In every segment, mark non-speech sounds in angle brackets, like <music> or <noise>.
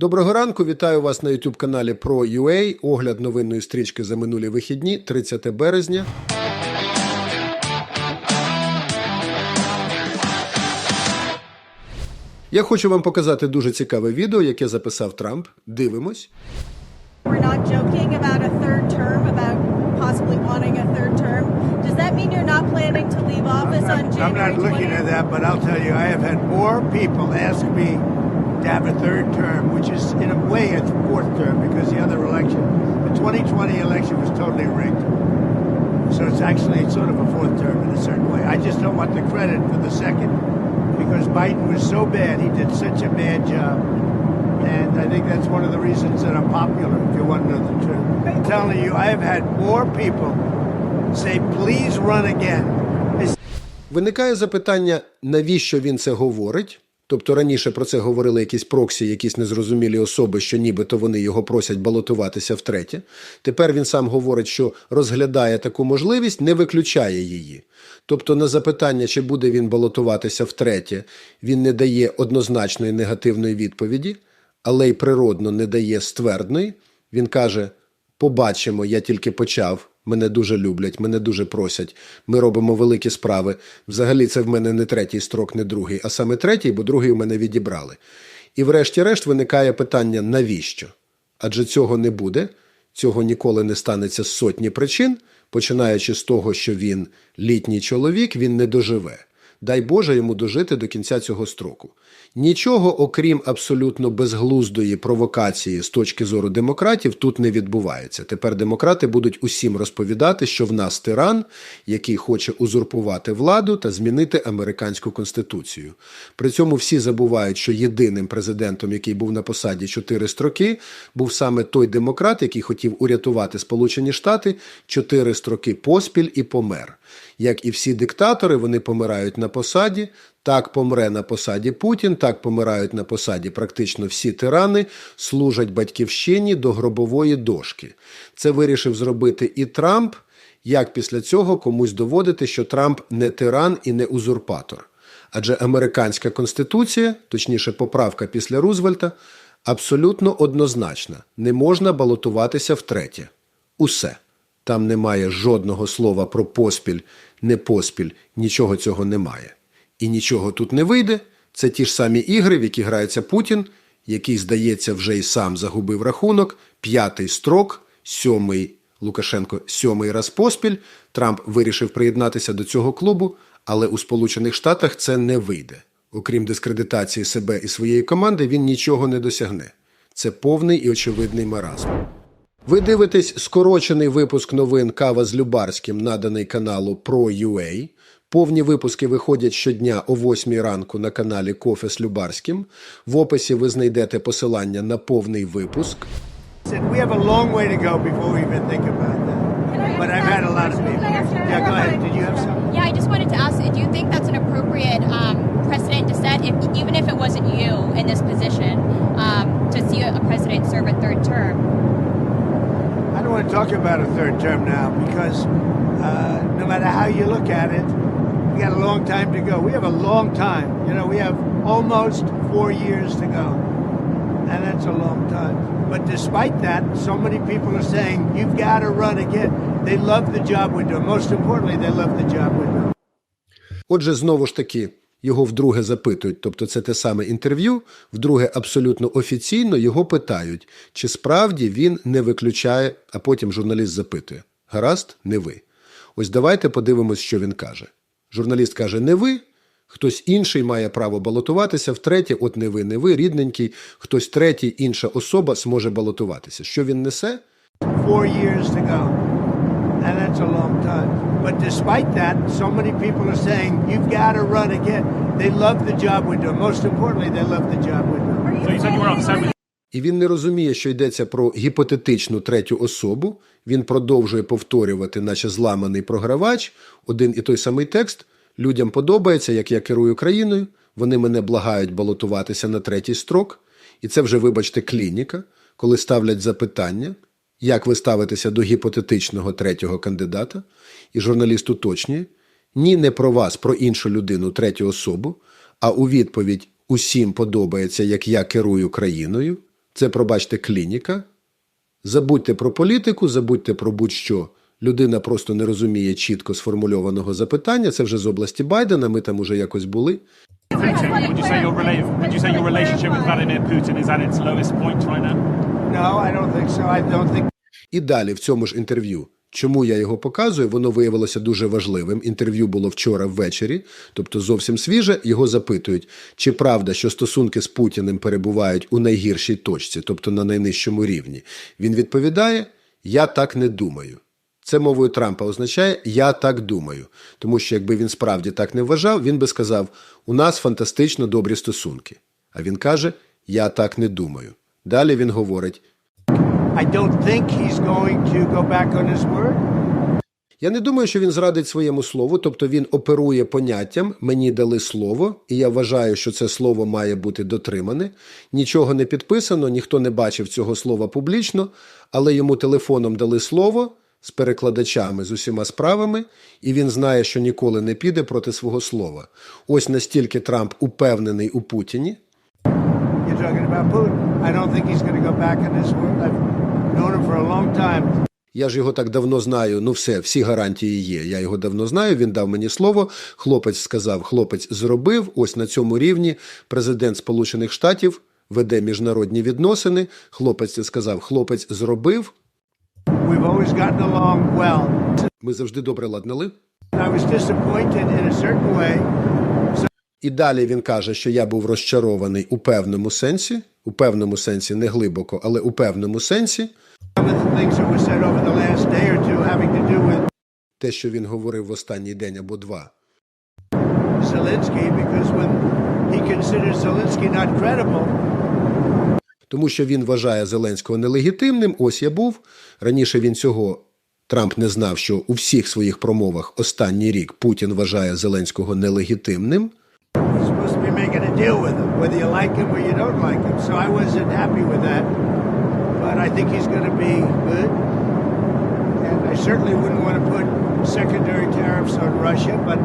Доброго ранку, вітаю вас на youtube каналі Pro.ua. Огляд новинної стрічки за минулі вихідні, 30 березня. Я хочу вам показати дуже цікаве відео, яке записав Трамп. Дивимось. We're not joking about a third term, about possibly wanting a third term. Does that mean you're not planning to leave office on January? I'm not looking 20th? at that, but I'll tell you, I have had more people ask me to have a third term, which is in a way a fourth term because the other election, the 2020 election was totally rigged. So it's actually sort of a fourth term in a certain way. I just don't want the credit for the second because Biden was so bad. He did such a bad job. And I think that's one of the reasons that I'm popular, if you want to know the truth. I'm telling you, I have had more people say, please run again. They Виникає запитання, навіщо він це говорить? Тобто раніше про це говорили якісь проксі, якісь незрозумілі особи, що нібито вони його просять балотуватися втретє. Тепер він сам говорить, що розглядає таку можливість, не виключає її. Тобто на запитання, чи буде він балотуватися втретє, він не дає однозначної негативної відповіді, але й природно не дає ствердної. Він каже: побачимо, я тільки почав. Мене дуже люблять, мене дуже просять. Ми робимо великі справи. Взагалі, це в мене не третій строк, не другий, а саме третій, бо другий у мене відібрали. І врешті-решт виникає питання: навіщо? Адже цього не буде, цього ніколи не станеться з сотні причин, починаючи з того, що він літній чоловік, він не доживе. Дай Боже йому дожити до кінця цього строку. Нічого, окрім абсолютно безглуздої провокації з точки зору демократів, тут не відбувається. Тепер демократи будуть усім розповідати, що в нас тиран, який хоче узурпувати владу та змінити американську конституцію. При цьому всі забувають, що єдиним президентом, який був на посаді чотири строки, був саме той демократ, який хотів урятувати Сполучені Штати чотири строки поспіль і помер. Як і всі диктатори, вони помирають на посаді. Так помре на посаді Путін, так помирають на посаді практично всі тирани, служать батьківщині до гробової дошки. Це вирішив зробити і Трамп. Як після цього комусь доводити, що Трамп не тиран і не узурпатор? Адже американська конституція, точніше, поправка після Рузвельта, абсолютно однозначна: не можна балотуватися втретє. Усе. Там немає жодного слова про поспіль, не поспіль, нічого цього немає. І нічого тут не вийде. Це ті ж самі ігри, в які грається Путін, який, здається, вже й сам загубив рахунок, п'ятий строк, сьомий Лукашенко, сьомий раз поспіль. Трамп вирішив приєднатися до цього клубу, але у Сполучених Штатах це не вийде. Окрім дискредитації себе і своєї команди, він нічого не досягне. Це повний і очевидний маразм. Ви дивитесь скорочений випуск новин Кава з Любарським, наданий каналу Pro.ua. Повні випуски виходять щодня о 8 ранку на каналі Кофе з Любарським. В описі ви знайдете посилання на повний випуск. said we have a long way to go before we even think about that. But I've had a lot of people. Yeah, go ahead. Did you have something? Yeah, I just wanted to ask, do you think that's an appropriate um, precedent to set, if, even if it wasn't you in this position, um, to see a president serve a third term? I don't want to talk about a third term now because uh, no matter how you look at it, we got a long time to go. We have a long time. You know, we have almost four years to go. And that's a long time. But despite that, so many people are saying, you've got to run again. They love the job we're doing. Most importantly, they love the job we're doing. Отже, знову ж таки, його вдруге запитують, тобто це те саме інтерв'ю, вдруге абсолютно офіційно його питають, чи справді він не виключає, а потім журналіст запитує: Гаразд, не ви. Ось давайте подивимось, що він каже. Журналіст каже: не ви. Хтось інший має право балотуватися, втретє, от не ви, не ви, рідненький, хтось третій, інша особа зможе балотуватися. Що він несе? four years to go. And that's a long time. But despite that, so many people are saying, you've got to run again. They love the job we're doing. Most importantly, they love the job we're doing. So you said you were upset with І він не розуміє, що йдеться про гіпотетичну третю особу. Він продовжує повторювати, наче зламаний програвач, один і той самий текст. Людям подобається, як я керую країною. Вони мене благають балотуватися на третій строк. І це вже, вибачте, клініка, коли ставлять запитання, як ви ставитеся до гіпотетичного третього кандидата, і журналіст уточнює: ні, не про вас, про іншу людину, третю особу, а у відповідь усім подобається, як я керую країною. Це, пробачте, клініка. Забудьте про політику, забудьте про будь-що. Людина просто не розуміє чітко сформульованого запитання. Це вже з області Байдена. Ми там уже якось були. І далі в цьому ж інтерв'ю. Чому я його показую? Воно виявилося дуже важливим. Інтерв'ю було вчора ввечері, тобто зовсім свіже. Його запитують, чи правда, що стосунки з Путіним перебувають у найгіршій точці, тобто на найнижчому рівні. Він відповідає: Я так не думаю. Це мовою Трампа означає Я так думаю. Тому що якби він справді так не вважав, він би сказав: У нас фантастично добрі стосунки. А він каже: Я так не думаю. Далі він говорить: I don't think he's going to go back on his word. Я не думаю, що він зрадить своєму слову, тобто він оперує поняттям мені дали слово, і я вважаю, що це слово має бути дотримане. Нічого не підписано, ніхто не бачив цього слова публічно, але йому телефоном дали слово з перекладачами з усіма справами, і він знає, що ніколи не піде проти свого слова. Ось настільки Трамп упевнений у Путіні. Я ж його так давно знаю. Ну все, всі гарантії є. Я його давно знаю. Він дав мені слово. Хлопець сказав, хлопець зробив. Ось на цьому рівні президент Сполучених Штатів веде міжнародні відносини. Хлопець сказав, хлопець зробив. Ми завжди добре ладнали. І далі він каже, що я був розчарований у певному сенсі, у певному сенсі, не глибоко, але у певному сенсі. Те, що він говорив в останній день або два. Тому що він вважає Зеленського нелегітимним. Ось я був. Раніше він цього Трамп не знав, що у всіх своїх промовах останній рік Путін вважає Зеленського нелегітимним. like him like. So I wasn't happy with that. But I think he's going to be good. And I certainly wouldn't want to put secondary tariffs on Russia, but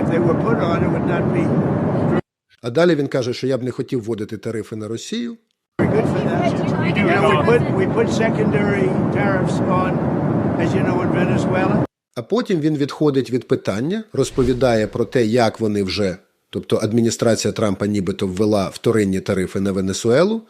if they were put on, it would not be А далі він каже, що я б не хотів вводити тарифи на Росію. very good for them. You know, we put, we put secondary tariffs on, as you know, in Venezuela. А потім він відходить від питання, розповідає про те, як вони вже, тобто адміністрація Трампа нібито ввела вторинні тарифи на Венесуелу,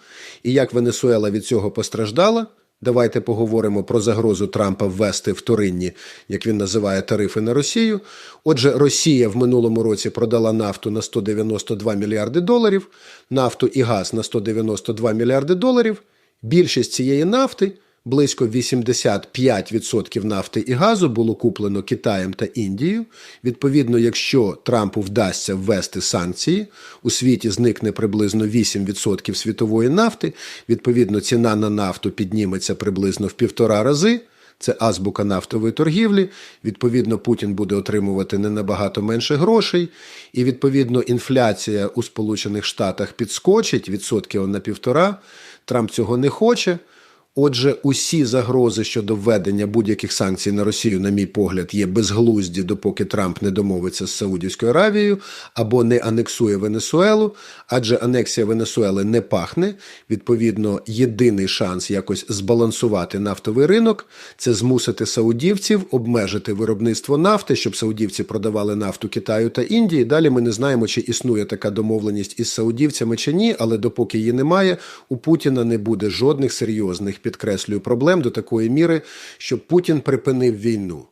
і як Венесуела від цього постраждала. Давайте поговоримо про загрозу Трампа ввести вторинні, як він називає тарифи на Росію. Отже, Росія в минулому році продала нафту на 192 мільярди доларів, нафту і газ на 192 мільярди доларів. Більшість цієї нафти близько 85% нафти і газу було куплено Китаєм та Індією. Відповідно, якщо Трампу вдасться ввести санкції, у світі зникне приблизно 8% світової нафти. Відповідно, ціна на нафту підніметься приблизно в півтора рази. Це азбука нафтової торгівлі. Відповідно, Путін буде отримувати не набагато менше грошей, і відповідно інфляція у Сполучених Штатах підскочить відсотків на півтора. Трамп цього не хоче. Отже, усі загрози щодо введення будь-яких санкцій на Росію, на мій погляд, є безглузді, допоки Трамп не домовиться з Саудівською Аравією або не анексує Венесуелу, адже анексія Венесуели не пахне. Відповідно, єдиний шанс якось збалансувати нафтовий ринок це змусити саудівців обмежити виробництво нафти, щоб саудівці продавали нафту Китаю та Індії. Далі ми не знаємо, чи існує така домовленість із саудівцями чи ні, але допоки її немає, у Путіна не буде жодних серйозних підкреслюю проблем до такої міри, щоб Путін припинив війну.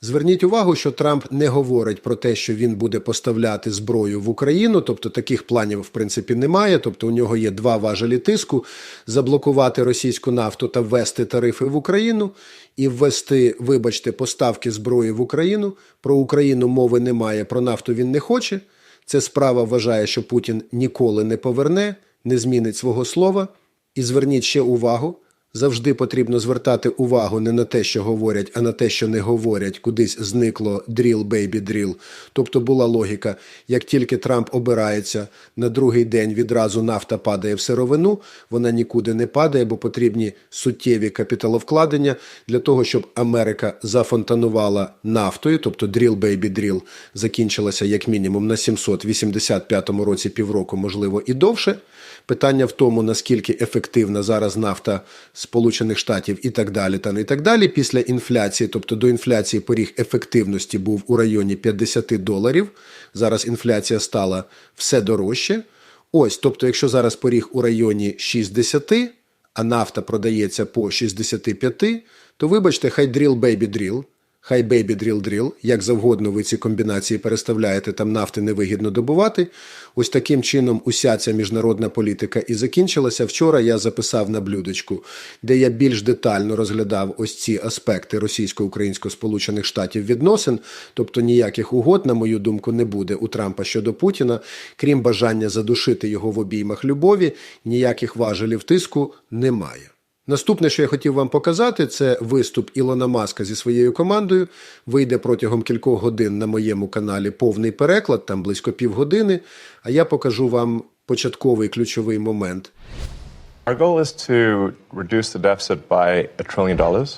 Зверніть увагу, що Трамп не говорить про те, що він буде поставляти зброю в Україну, тобто таких планів в принципі немає. Тобто у нього є два важелі тиску: заблокувати російську нафту та ввести тарифи в Україну і ввести, вибачте, поставки зброї в Україну. Про Україну мови немає, про нафту він не хоче. Це справа вважає, що Путін ніколи не поверне, не змінить свого слова. І зверніть ще увагу. Завжди потрібно звертати увагу не на те, що говорять, а на те, що не говорять. Кудись зникло дріл, бейбі дріл. Тобто була логіка, як тільки Трамп обирається, на другий день відразу нафта падає в сировину, вона нікуди не падає, бо потрібні суттєві капіталовкладення для того, щоб Америка зафонтанувала нафтою, тобто дріл, бейбі дріл закінчилася як мінімум на 785 році півроку, можливо, і довше. Питання в тому, наскільки ефективна зараз нафта Сполучених Штатів і так далі. Та і так далі. Після інфляції, тобто до інфляції поріг ефективності був у районі 50 доларів. Зараз інфляція стала все дорожче. Ось, тобто, якщо зараз поріг у районі 60, а нафта продається по 65, то вибачте, хай дріл бейбі дріл, хай бейбі дріл дріл, як завгодно ви ці комбінації переставляєте, там нафти невигідно добувати. Ось таким чином уся ця міжнародна політика і закінчилася. Вчора я записав на блюдечку, де я більш детально розглядав ось ці аспекти російсько-українсько-сполучених штатів відносин, тобто ніяких угод, на мою думку, не буде у Трампа щодо Путіна, крім бажання задушити його в обіймах любові, ніяких важелів тиску немає. Наступне, що я хотів вам показати, це виступ Ілона Маска зі своєю командою. Вийде протягом кількох годин на моєму каналі повний переклад, там близько півгодини. А я покажу вам початковий ключовий момент. Our goal is to reduce the deficit by a trillion dollars.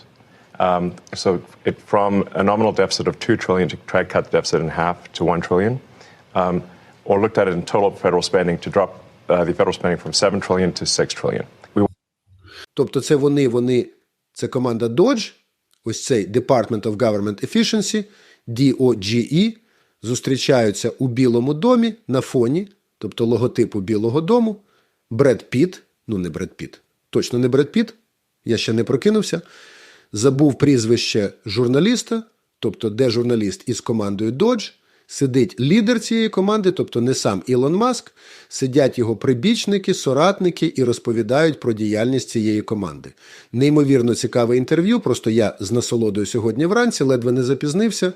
Um, so, it, from a nominal deficit of two trillion to try to cut the deficit in half to one trillion, um, or looked at it in total federal spending to drop uh, the federal spending from seven trillion to six trillion. Тобто, це вони, вони, це команда Dodge, ось цей Department of Government Efficiency, DOGE, зустрічаються у Білому домі на фоні, тобто логотипу Білого дому, Бред Піт, ну не Бред Піт, точно не Бред Піт, я ще не прокинувся, забув прізвище журналіста, тобто де журналіст із командою Dodge, сидить лідер цієї команди, тобто не сам Ілон Маск, сидять його прибічники, соратники і розповідають про діяльність цієї команди. Неймовірно цікаве інтерв'ю. Просто я з насолодою сьогодні вранці ледве не запізнився,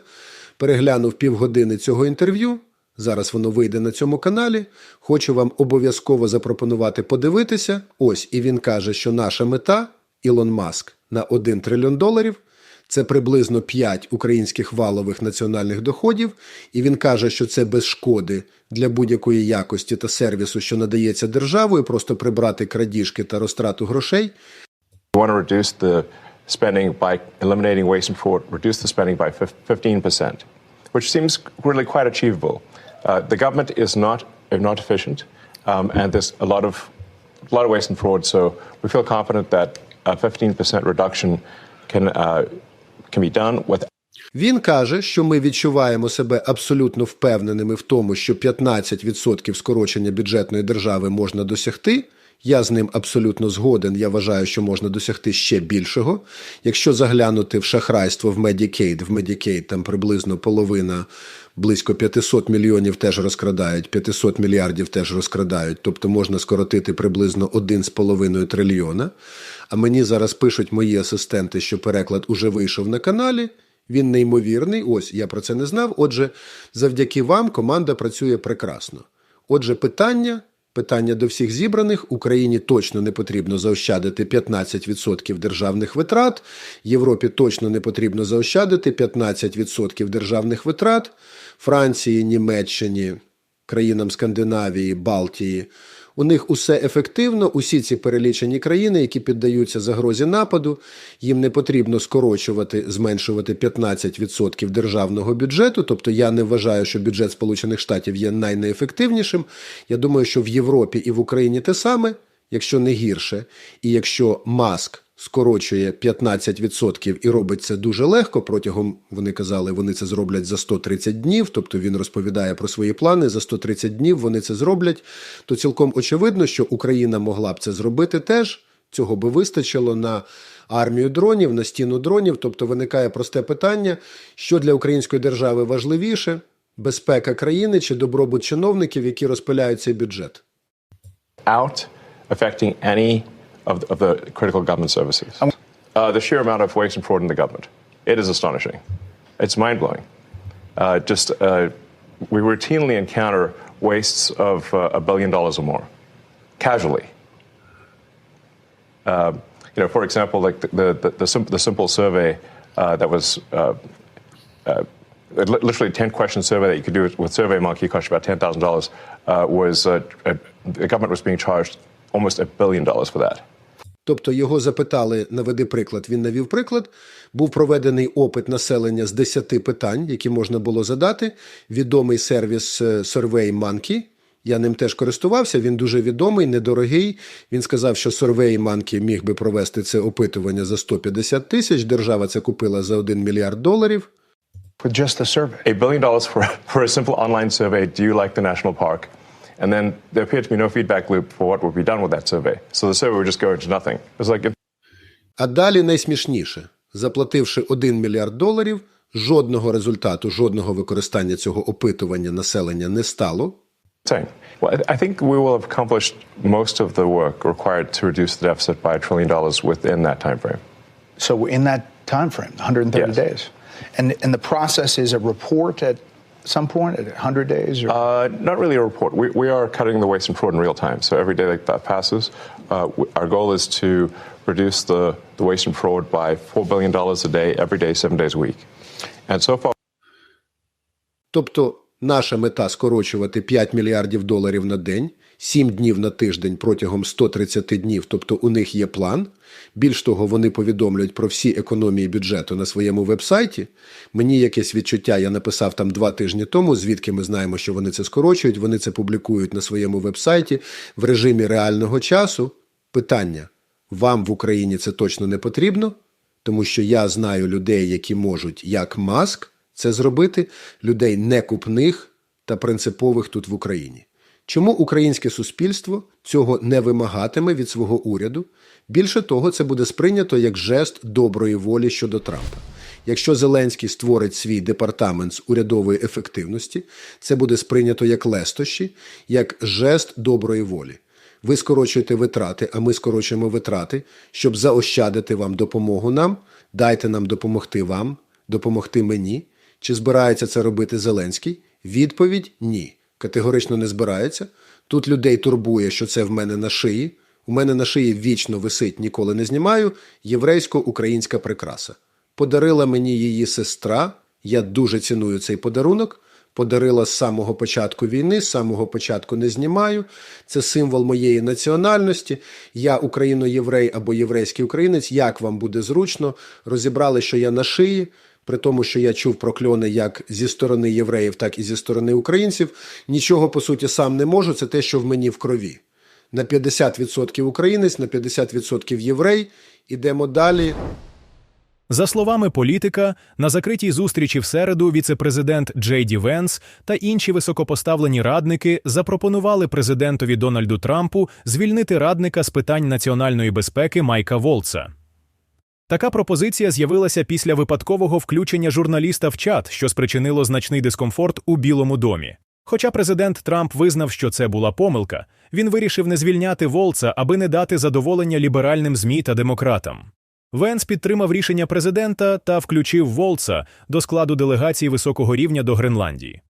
переглянув півгодини цього інтерв'ю. Зараз воно вийде на цьому каналі. Хочу вам обов'язково запропонувати подивитися. Ось і він каже, що наша мета Ілон Маск на 1 трильйон доларів. Це приблизно 5 українських валових національних доходів, і він каже, що це без шкоди для будь-якої якості та сервісу, що надається державою, просто прибрати крадіжки та розтрату грошей. spending by eliminating waste and fraud, reduce the spending by 15%, which seems really quite achievable. Uh, the government is not, is not efficient, um, and there's a lot of, a lot of waste and fraud. So we feel confident that a 15% reduction can, uh, can be done with Він каже, що ми відчуваємо себе абсолютно впевненими в тому, що 15% скорочення бюджетної держави можна досягти. Я з ним абсолютно згоден. Я вважаю, що можна досягти ще більшого. Якщо заглянути в шахрайство в Medicaid, в Medicaid там приблизно половина, близько 500 мільйонів теж розкрадають, 500 мільярдів теж розкрадають, тобто можна скоротити приблизно 1,5 трильйона. А мені зараз пишуть мої асистенти, що переклад уже вийшов на каналі. Він неймовірний. Ось я про це не знав. Отже, завдяки вам команда працює прекрасно. Отже, питання. Питання до всіх зібраних Україні точно не потрібно заощадити 15% державних витрат. Європі точно не потрібно заощадити 15% державних витрат. Франції, Німеччині, країнам Скандинавії, Балтії. У них усе ефективно. Усі ці перелічені країни, які піддаються загрозі нападу, їм не потрібно скорочувати, зменшувати 15% державного бюджету. Тобто я не вважаю, що бюджет Сполучених Штатів є найнеефективнішим. Я думаю, що в Європі і в Україні те саме, якщо не гірше, і якщо маск. Скорочує 15% і робить це дуже легко. Протягом вони казали, вони це зроблять за 130 днів. Тобто він розповідає про свої плани. За 130 днів вони це зроблять. То цілком очевидно, що Україна могла б це зробити теж. Цього би вистачило на армію дронів, на стіну дронів. Тобто виникає просте питання, що для української держави важливіше: безпека країни чи добробут чиновників, які розпиляють цей бюджет. out affecting any of the, of the critical government services. Uh, the sheer amount of waste and fraud in the government, it is astonishing. It's mind blowing. Uh, just uh, we routinely encounter wastes of uh, a billion dollars or more, casually. Uh, you know, for example, like the the, the, the, sim- the simple survey uh, that was. Uh, uh, li- literally 10 question survey that you could do with- with SurveyMonkey, cost you about $10,000, uh, was uh, uh, the government was being charged almost a billion dollars for that. Тобто його запитали, наведи приклад. Він навів приклад. Був проведений опит населення з 10 питань, які можна було задати. Відомий сервіс е, SurveyMonkey, Я ним теж користувався. Він дуже відомий, недорогий. Він сказав, що Survey Monkey міг би провести це опитування за 150 тисяч. Держава це купила за 1 мільярд доларів. with just the survey. A billion dollars for, <laughs> for a simple online survey Do you like the national park? And then there appeared to be no feedback loop for what would be done with that survey. So the survey would just go into nothing. It was like, А далі найсмішніше. Заплативши 1 мільярд доларів, жодного результату, жодного використання цього опитування населення не стало. saying. Well, I- I think we will have accomplished most of the work required to reduce the deficit by a trillion dollars within that time frame. So in that time frame, 130 Yes. days. And and the process is a report at some point at 100 days or Uh, not really a report. We, we are cutting the waste and fraud in real time. So every day that that passes, uh, w- our goal is to reduce the, the waste and fraud by $4 billion a day, every day, seven days a week. And so far, Тобто наша мета скорочувати 5 мільярдів доларів на день, 7 днів на тиждень протягом 130 днів. Тобто у них є план. Більш того, вони повідомлюють про всі економії бюджету на своєму вебсайті. Мені якесь відчуття, я написав там два тижні тому, звідки ми знаємо, що вони це скорочують. Вони це публікують на своєму вебсайті в режимі реального часу. Питання: вам в Україні це точно не потрібно? Тому що я знаю людей, які можуть, як маск, це зробити, людей некупних та принципових тут в Україні. Чому українське суспільство цього не вимагатиме від свого уряду? Більше того, це буде сприйнято як жест доброї волі щодо Трампа. Якщо Зеленський створить свій департамент з урядової ефективності, це буде сприйнято як лестощі, як жест доброї волі. Ви скорочуєте витрати, а ми скорочуємо витрати, щоб заощадити вам допомогу нам. Дайте нам допомогти вам, допомогти мені. Чи збирається це робити Зеленський? Відповідь ні. Категорично не збирається. Тут людей турбує, що це в мене на шиї. У мене на шиї вічно висить, ніколи не знімаю. Єврейсько-українська прикраса. Подарила мені її сестра. Я дуже ціную цей подарунок. Подарила з самого початку війни, з самого початку не знімаю. Це символ моєї національності. Я україно-єврей або єврейський українець. Як вам буде зручно? Розібрали, що я на шиї. При тому, що я чув прокльони як зі сторони євреїв, так і зі сторони українців. Нічого по суті сам не можу. Це те, що в мені в крові. На 50% українець, на 50% єврей. Ідемо далі. За словами політика, на закритій зустрічі в середу віцепрезидент Джей Ді Венс та інші високопоставлені радники запропонували президентові Дональду Трампу звільнити радника з питань національної безпеки Майка Волца. Така пропозиція з'явилася після випадкового включення журналіста в чат, що спричинило значний дискомфорт у Білому домі. Хоча президент Трамп визнав, що це була помилка, він вирішив не звільняти Волца, аби не дати задоволення ліберальним ЗМІ та демократам. Венс підтримав рішення президента та включив Волца до складу делегації високого рівня до Гренландії.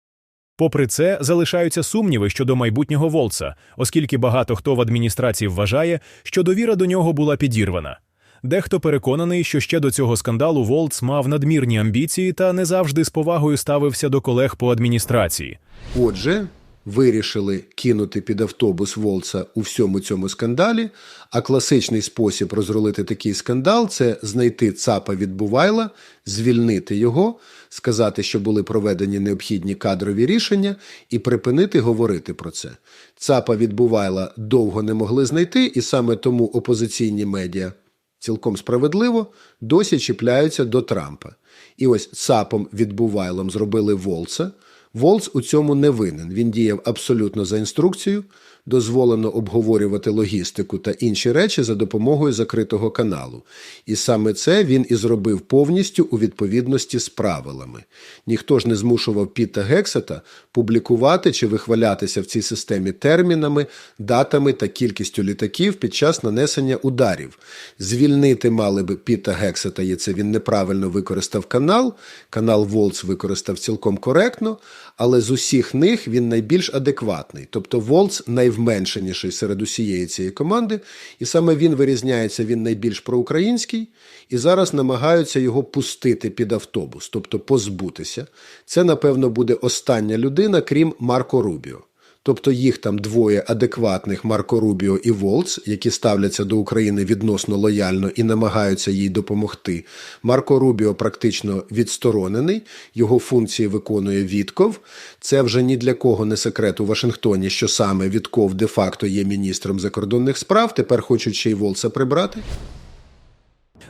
Попри це, залишаються сумніви щодо майбутнього Волца, оскільки багато хто в адміністрації вважає, що довіра до нього була підірвана. Дехто переконаний, що ще до цього скандалу Волц мав надмірні амбіції та не завжди з повагою ставився до колег по адміністрації. Отже, вирішили кинути під автобус Волца у всьому цьому скандалі. А класичний спосіб розрулити такий скандал це знайти ЦАПа від Бувайла, звільнити його, сказати, що були проведені необхідні кадрові рішення, і припинити говорити про це. ЦАПа від Бувайла довго не могли знайти, і саме тому опозиційні медіа цілком справедливо досі чіпляються до Трампа. І ось ЦАПом відбувайлом зробили Волца. Волц у цьому не винен. Він діяв абсолютно за інструкцією. Дозволено обговорювати логістику та інші речі за допомогою закритого каналу. І саме це він і зробив повністю у відповідності з правилами. Ніхто ж не змушував Піта Гексета публікувати чи вихвалятися в цій системі термінами, датами та кількістю літаків під час нанесення ударів. Звільнити мали би Піта Гексета, і це він неправильно використав канал. Канал Волц використав цілком коректно, але з усіх них він найбільш адекватний. Тобто Волц найвменшеніший серед усієї цієї команди, і саме він вирізняється, він найбільш проукраїнський, і зараз намагаються його пустити під автобус, тобто позбутися. Це, напевно, буде остання людина, крім Марко Рубіо. Тобто їх там двоє адекватних Марко Рубіо і Волц, які ставляться до України відносно лояльно і намагаються їй допомогти. Марко Рубіо практично відсторонений, його функції виконує Вітков. Це вже ні для кого не секрет у Вашингтоні, що саме Вітков де-факто є міністром закордонних справ. Тепер хочуть ще й Волца прибрати.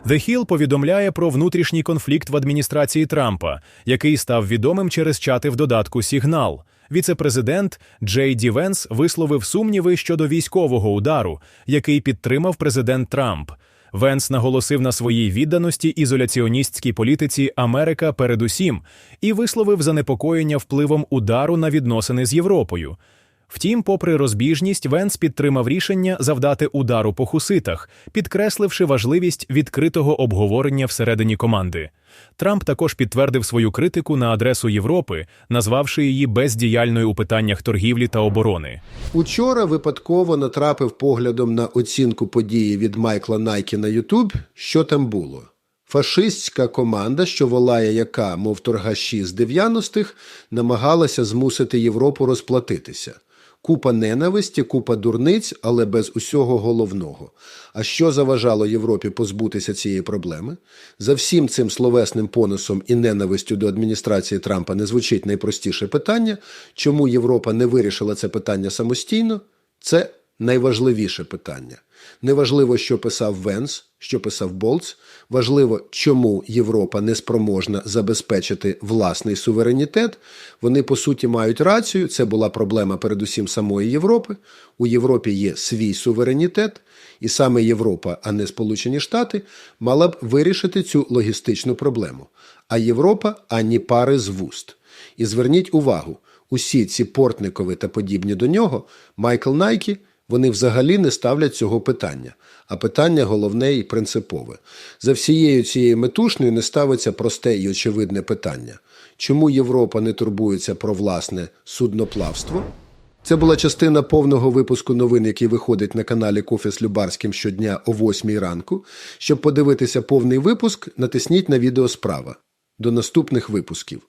The Hill повідомляє про внутрішній конфлікт в адміністрації Трампа, який став відомим через чати в додатку Сігнал. Віце-президент Джей Ді Венс висловив сумніви щодо військового удару, який підтримав президент Трамп. Венс наголосив на своїй відданості ізоляціоністській політиці Америка передусім і висловив занепокоєння впливом удару на відносини з Європою. Втім, попри розбіжність, Венс підтримав рішення завдати удару по хуситах, підкресливши важливість відкритого обговорення всередині команди. Трамп також підтвердив свою критику на адресу Європи, назвавши її бездіяльною у питаннях торгівлі та оборони. Учора випадково натрапив поглядом на оцінку події від Майкла Найкі на Ютуб. Що там було? Фашистська команда, що волає яка, мов торгаші з 90-х, намагалася змусити Європу розплатитися. Купа ненависті, купа дурниць, але без усього головного. А що заважало Європі позбутися цієї проблеми? За всім цим словесним поносом і ненавистю до адміністрації Трампа не звучить найпростіше питання, чому Європа не вирішила це питання самостійно? Це найважливіше питання. Неважливо, що писав Венс, що писав Болц. Важливо, чому Європа не спроможна забезпечити власний суверенітет. Вони по суті мають рацію. Це була проблема передусім самої Європи. У Європі є свій суверенітет, і саме Європа, а не Сполучені Штати, мала б вирішити цю логістичну проблему. А Європа ані пари з вуст. І зверніть увагу, усі ці портникові та подібні до нього, Майкл Найкі, вони взагалі не ставлять цього питання. А питання головне і принципове. За всією цією метушнею не ставиться просте і очевидне питання. Чому Європа не турбується про власне судноплавство? Це була частина повного випуску новин, який виходить на каналі Кофе з Любарським щодня о 8 ранку. Щоб подивитися повний випуск, натисніть на відео справа. До наступних випусків.